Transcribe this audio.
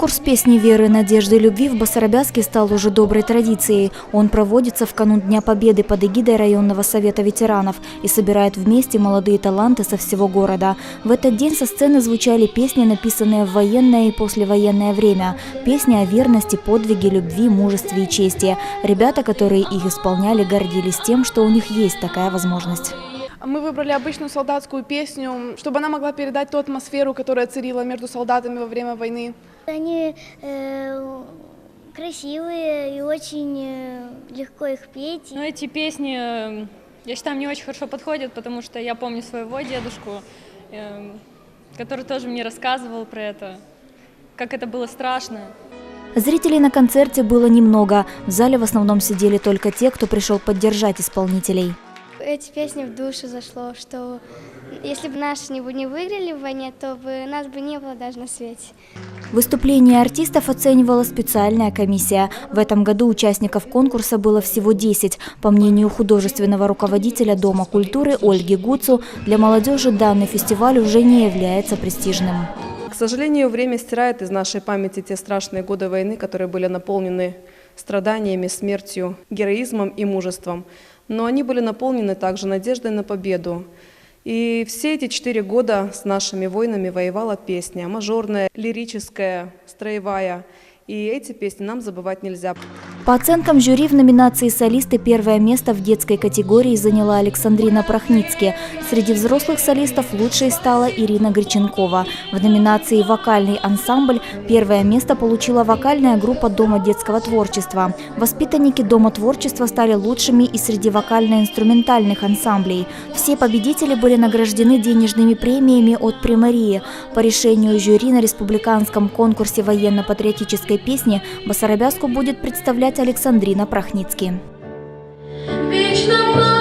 Конкурс песни веры, надежды и любви в Басарабяске стал уже доброй традицией. Он проводится в канун Дня Победы под эгидой районного совета ветеранов и собирает вместе молодые таланты со всего города. В этот день со сцены звучали песни, написанные в военное и послевоенное время. Песни о верности, подвиге, любви, мужестве и чести. Ребята, которые их исполняли, гордились тем, что у них есть такая возможность. Мы выбрали обычную солдатскую песню, чтобы она могла передать ту атмосферу, которая царила между солдатами во время войны. Они э, красивые и очень э, легко их петь. Но эти песни, э, я считаю, мне очень хорошо подходят, потому что я помню своего дедушку, э, который тоже мне рассказывал про это, как это было страшно. Зрителей на концерте было немного. В зале в основном сидели только те, кто пришел поддержать исполнителей. Эти песни в душу зашло, что если бы наши не, выиграли в войне, то бы нас бы не было даже на свете. Выступление артистов оценивала специальная комиссия. В этом году участников конкурса было всего 10. По мнению художественного руководителя Дома культуры Ольги Гуцу, для молодежи данный фестиваль уже не является престижным. К сожалению, время стирает из нашей памяти те страшные годы войны, которые были наполнены страданиями, смертью, героизмом и мужеством. Но они были наполнены также надеждой на победу. И все эти четыре года с нашими воинами воевала песня, мажорная, лирическая, строевая. И эти песни нам забывать нельзя. По оценкам жюри в номинации «Солисты» первое место в детской категории заняла Александрина Прохницки. Среди взрослых солистов лучшей стала Ирина Греченкова. В номинации «Вокальный ансамбль» первое место получила вокальная группа Дома детского творчества. Воспитанники Дома творчества стали лучшими и среди вокально-инструментальных ансамблей. Все победители были награждены денежными премиями от Примарии. По решению жюри на республиканском конкурсе военно-патриотической песни Басарабяску будет представлять Александрина Прохницки. Вечно